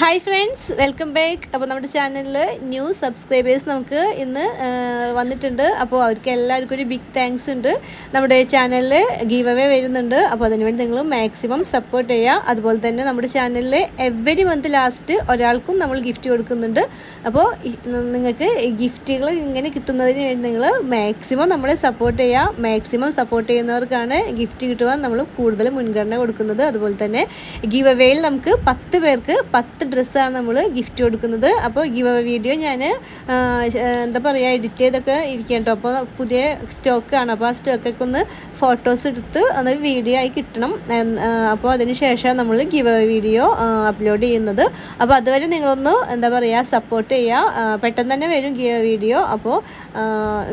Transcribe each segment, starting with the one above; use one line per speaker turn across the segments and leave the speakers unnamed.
Hi friends welcome back അപ്പോൾ നമ്മുടെ ചാനലിൽ ന്യൂ സബ്സ്ക്രൈബേഴ്സ് നമുക്ക് ഇന്ന് വന്നിട്ടുണ്ട്. അപ്പോൾ അവർക്ക് എല്ലാവർക്കും ഒരു ബിഗ് താങ്ക്സ് ഉണ്ട്. നമ്മുടെ ചാനലിൽ ഗീവ് അവേ വരുന്നുണ്ട്. അപ്പോൾ അതിനുവേണ്ടി നിങ്ങൾ മാക്സിമം സപ്പോർട്ട് ചെയ്യുക. അതുപോലെ തന്നെ നമ്മുടെ ചാനലിൽ എവറി മന്ത് ലാസ്റ്റ് ഒരാൾക്കും നമ്മൾ ഗിഫ്റ്റ് കൊടുക്കുന്നുണ്ട്. അപ്പോൾ നിങ്ങൾക്ക് ഗിഫ്റ്റുകൾ ഇങ്ങനെ കിട്ടുന്നതിന് വേണ്ടി നിങ്ങൾ മാക്സിമം നമ്മളെ സപ്പോർട്ട് ചെയ്യുക. മാക്സിമം സപ്പോർട്ട് ചെയ്യുന്നവർക്കാണ് ഗിഫ്റ്റ് കിട്ടുവാൻ നമ്മൾ കൂടുതൽ മുൻഗണന കൊടുക്കുന്നത്. അതുപോലെ തന്നെ ഗീവ് അവേയിൽ നമുക്ക് പത്ത് പേർക്ക് പത്ത് ഡ്രസ്സാണ് നമ്മൾ ഗിഫ്റ്റ് കൊടുക്കുന്നത്. അപ്പോൾ ഗിവ് വീഡിയോ ഞാൻ എന്താ പറയുക എഡിറ്റ് ചെയ്തൊക്കെ ഇരിക്കാം കേട്ടോ അപ്പോൾ പുതിയ സ്റ്റോക്കാണ്. അപ്പോൾ ആ സ്റ്റോക്കൊക്കെ ഒന്ന് ഫോട്ടോസ് എടുത്ത് അത് വീഡിയോ ആയി കിട്ടണം. അപ്പോൾ അതിന് ശേഷം നമ്മൾ ഗിവ് വീഡിയോ അപ്ലോഡ് ചെയ്യുന്നത്. അപ്പോൾ അതുവരെ നിങ്ങളൊന്ന് എന്താ പറയുക സപ്പോർട്ട് ചെയ്യുക പെട്ടെന്ന് തന്നെ വരും ഗിവ് വീഡിയോ അപ്പോൾ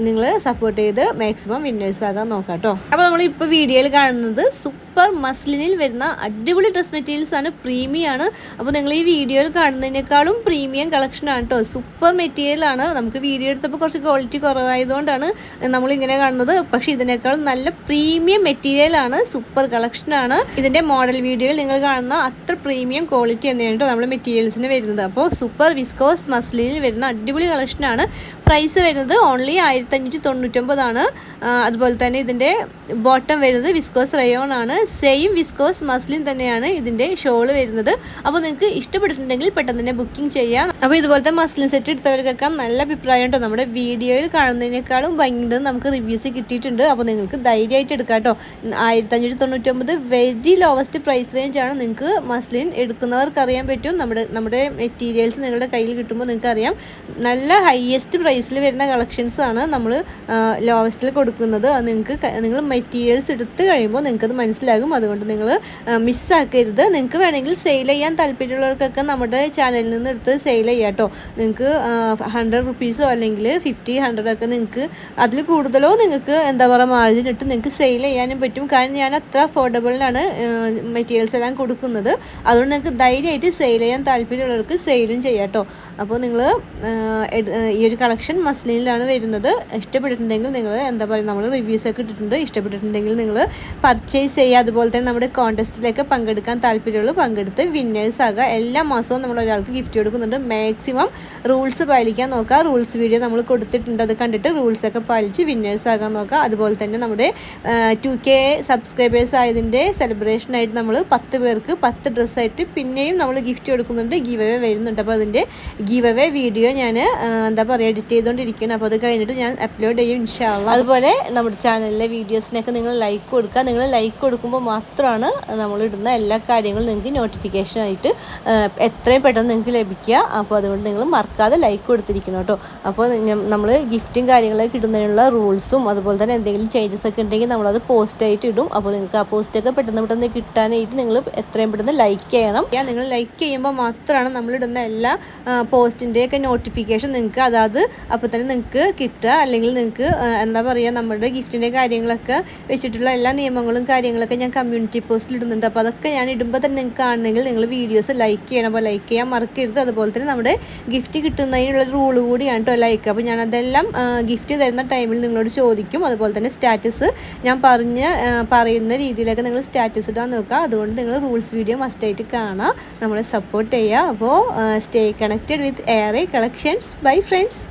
നിങ്ങൾ സപ്പോർട്ട് ചെയ്ത് മാക്സിമം വിന്നേഴ്സ് ആകാൻ നോക്കാം കേട്ടോ അപ്പോൾ നമ്മളിപ്പോൾ വീഡിയോയിൽ കാണുന്നത് സൂപ്പർ മസ്ലിനിൽ വരുന്ന അടിപൊളി ഡ്രസ് മെറ്റീരിയൽസ് ആണ് പ്രീമിയാണ് അപ്പോൾ നിങ്ങൾ ഈ വീഡിയോയിൽ കാണുന്നതിനേക്കാളും പ്രീമിയം കളക്ഷനാണ് കേട്ടോ സൂപ്പർ മെറ്റീരിയൽ ആണ്. നമുക്ക് വീഡിയോ എടുത്തപ്പോൾ കുറച്ച് ക്വാളിറ്റി കുറവായതുകൊണ്ടാണ് നമ്മളിങ്ങനെ കാണുന്നത്. പക്ഷേ ഇതിനേക്കാളും നല്ല പ്രീമിയം മെറ്റീരിയൽ ആണ്. സൂപ്പർ കളക്ഷനാണ് ഇതിന്റെ മോഡൽ വീഡിയോയിൽ നിങ്ങൾ കാണുന്ന അത്ര പ്രീമിയം ക്വാളിറ്റി തന്നെയാണ് കേട്ടോ നമ്മൾ മെറ്റീരിയൽസിന് വരുന്നത്. അപ്പോൾ സൂപ്പർ വിസ്കോസ് മസ്ലിനിൽ വരുന്ന അടിപൊളി കളക്ഷനാണ് പ്രൈസ് വരുന്നത് ഓൺലി ആയിരത്തി അഞ്ഞൂറ്റി തൊണ്ണൂറ്റൊമ്പതാണ് അതുപോലെ തന്നെ ഇതിന്റെ ബോട്ടം വരുന്നത് വിസ്കോസ് റയോൺ ആണ്. സെയിം വിസ്കോസ് മസ്ലിൻ തന്നെയാണ് ഇതിന്റെ ഷോൾ വരുന്നത്. അപ്പോൾ നിങ്ങൾക്ക് ഇഷ്ടപ്പെട്ടിട്ടുണ്ടെങ്കിൽ പെട്ടെന്ന് തന്നെ ബുക്കിംഗ് ചെയ്യാം. അപ്പോൾ ഇതുപോലത്തെ മസ്ലിൻ സെറ്റ് എടുത്തവർക്കൊക്കെ നല്ല അഭിപ്രായം ഉണ്ടോ? നമ്മുടെ വീഡിയോയിൽ കാണുന്നതിനേക്കാളും ഭയങ്കര നമുക്ക് റിവ്യൂസ് കിട്ടിയിട്ടുണ്ട്. അപ്പോൾ നിങ്ങൾക്ക് ധൈര്യമായിട്ട് എടുക്കാം കേട്ടോ. ആയിരത്തി അഞ്ഞൂറ്റി തൊണ്ണൂറ്റൊമ്പത് വെരി ലോവസ്റ്റ് പ്രൈസ് റേഞ്ച് ആണ് നിങ്ങൾക്ക് മസ്ലിൻ എടുക്കുന്നവർക്ക് അറിയാൻ പറ്റും. നമ്മുടെ നമ്മുടെ മെറ്റീരിയൽസ് നിങ്ങളുടെ കയ്യിൽ കിട്ടുമ്പോൾ നിങ്ങൾക്ക് അറിയാം. നല്ല ഹയസ്റ്റ് പ്രൈസിൽ വരുന്ന കളക്ഷൻസ് ആണ് നമ്മൾ ലോവസ്റ്റിൽ കൊടുക്കുന്നത്. നിങ്ങൾക്ക് നിങ്ങൾ മെറ്റീരിയൽസ് എടുത്ത് കഴിയുമ്പോൾ നിങ്ങൾക്കത് മനസ്സിലാകും. അതുകൊണ്ട് നിങ്ങൾ മിസ്സാക്കരുത് നിങ്ങൾക്ക് വേണമെങ്കിൽ സെയിൽ ചെയ്യാൻ താല്പര്യമുള്ളവർക്കൊക്കെ നമ്മുടെ ചാനലിൽ നിന്ന് എടുത്ത് സെയിൽ ചെയ്യാം കേട്ടോ. നിങ്ങൾക്ക് ഹൺഡ്രഡ് റുപ്പീസോ അല്ലെങ്കിൽ ഫിഫ്റ്റി ഹൺഡ്രഡ് ഒക്കെ നിങ്ങൾക്ക് അതിൽ കൂടുതലോ നിങ്ങൾക്ക് എന്താ പറയുക മാർജിൻ ഇട്ട് നിങ്ങൾക്ക് സെയിൽ ചെയ്യാനും പറ്റും. കാരണം ഞാൻ അത്ര അഫോർഡബിളിലാണ് മെറ്റീരിയൽസ് എല്ലാം കൊടുക്കുന്നത്. അതുകൊണ്ട് നിങ്ങൾക്ക് ധൈര്യമായിട്ട് സെയിൽ ചെയ്യാൻ താല്പര്യമുള്ളവർക്ക് സെയിലും ചെയ്യാം കേട്ടോ. അപ്പോൾ നിങ്ങൾ ഈ ഒരു കളക്ഷൻ മസ്ലിനിലാണ് വരുന്നത്. ഇഷ്ടപ്പെട്ടിട്ടുണ്ടെങ്കിൽ നിങ്ങൾ എന്താ പറയുക നമ്മൾ റിവ്യൂസ് ഒക്കെ ഇട്ടിട്ടുണ്ട്. ഇഷ്ടപ്പെട്ടിട്ടുണ്ടെങ്കിൽ നിങ്ങൾ പർച്ചേസ് ചെയ്യുക. അതുപോലെ തന്നെ നമ്മുടെ കോൺടെസ്റ്റിലൊക്കെ പങ്കെടുക്കാൻ താല്പര്യമുള്ളൂ പങ്കെടുത്ത് വിന്നേഴ്സ് ആകുക. എല്ലാ മാസവും നമ്മൾ ഒരാൾക്ക് ഗിഫ്റ്റ് കൊടുക്കുന്നുണ്ട്. മാക്സിമം റൂൾസ് പാലിക്കാൻ നോക്കുക റൂൾസ് വീഡിയോ നമ്മൾ കൊടുത്തിട്ടുണ്ട്. അത് കണ്ടിട്ട് റൂൾസൊക്കെ പാലിച്ച് വിന്നേഴ്സ് ആകാൻ നോക്കുക അതുപോലെ തന്നെ നമ്മുടെ ടു കെ സബ്സ്ക്രൈബേഴ്സ് ആയതിന്റെ സെലിബ്രേഷനായിട്ട് നമ്മൾ പത്ത് പേർക്ക് പത്ത് ഡ്രസ്സായിട്ട് പിന്നെയും നമ്മൾ ഗിഫ്റ്റ് കൊടുക്കുന്നുണ്ട്. ഗീവ് അവേ വരുന്നുണ്ട്. അപ്പോൾ അതിന്റെ ഗീവ് അവേ വീഡിയോ ഞാൻ എന്താ പറയുക എഡിറ്റ് ചെയ്തുകൊണ്ടിരിക്കുകയാണ്. അപ്പോൾ അത് കഴിഞ്ഞിട്ട് ഞാൻ അപ്ലോഡ് ചെയ്യും ഇൻഷാള്ള അതുപോലെ നമ്മുടെ ചാനലിലെ വീഡിയോസിനൊക്കെ നിങ്ങൾ ലൈക്ക് കൊടുക്കുക. നിങ്ങൾ ലൈക്ക് കൊടുക്കുമ്പോൾ മാത്രമാണ് നമ്മൾ ഇടുന്ന എല്ലാ കാര്യങ്ങളും നിങ്ങൾക്ക് നോട്ടിഫിക്കേഷൻ ആയിട്ട് എത്രയും പെട്ടെന്ന് നിങ്ങൾക്ക് ലഭിക്കുക. അപ്പോൾ അതുകൊണ്ട് നിങ്ങൾ മറക്കാതെ ലൈക്ക് കൊടുത്തിരിക്കണം കേട്ടോ. അപ്പോൾ നമ്മൾ ഗിഫ്റ്റും കാര്യങ്ങളൊക്കെ കിട്ടുന്നതിനുള്ള റൂൾസും അതുപോലെ തന്നെ എന്തെങ്കിലും ചേഞ്ചസ് ഒക്കെ ഉണ്ടെങ്കിൽ നമ്മളത് പോസ്റ്റായിട്ട് ഇടും. അപ്പോൾ നിങ്ങൾക്ക് ആ പോസ്റ്റൊക്കെ പെട്ടെന്ന് പെട്ടെന്ന് കിട്ടാനായിട്ട് നിങ്ങൾ എത്രയും പെട്ടെന്ന് ലൈക്ക് ചെയ്യണം. നിങ്ങൾ ലൈക്ക് ചെയ്യുമ്പോൾ മാത്രമാണ് നമ്മളിടുന്ന എല്ലാ പോസ്റ്റിന്റെയൊക്കെ നോട്ടിഫിക്കേഷൻ നിങ്ങൾക്ക് അതാത് അപ്പോൾ തന്നെ നിങ്ങൾക്ക് കിട്ടുക. അല്ലെങ്കിൽ നിങ്ങൾക്ക് എന്താ പറയുക നമ്മുടെ ഗിഫ്റ്റിന്റെ കാര്യങ്ങളൊക്കെ വെച്ചിട്ടുള്ള എല്ലാ നിയമങ്ങളും കാര്യങ്ങളൊക്കെ ഞാൻ കമ്മ്യൂണിറ്റി പോസ്റ്റിൽ ഇടുന്നുണ്ട്. അപ്പോൾ അതൊക്കെ ഞാൻ ഇടുമ്പോൾ തന്നെ നിങ്ങൾക്ക് കാണണമെങ്കിൽ നിങ്ങൾ വീഡിയോസ് ലൈക്ക് ചെയ്യണം. അപ്പോൾ ലൈക്ക് ചെയ്യാൻ മറക്കരുത്. അതുപോലെ തന്നെ നമ്മുടെ ഗിഫ്റ്റ് കിട്ടുന്നതിനുള്ള റൂൾ കൂടിയാണ് കേട്ടോ ലൈക്ക് അപ്പോൾ ഞാൻ അതെല്ലാം ഗിഫ്റ്റ് തരുന്ന ടൈമിൽ നിങ്ങളോട് ചോദിക്കും. അതുപോലെ തന്നെ സ്റ്റാറ്റസ് ഞാൻ പറഞ്ഞ പറയുന്ന രീതിയിലൊക്കെ നിങ്ങൾ സ്റ്റാറ്റസ് ഇടാൻ നോക്കുക. അതുകൊണ്ട് നിങ്ങൾ റൂൾസ് വീഡിയോ മസ്റ്റായിട്ട് കാണാം. നമ്മളെ സപ്പോർട്ട് ചെയ്യുക അപ്പോൾ stay connected with air collections bye friends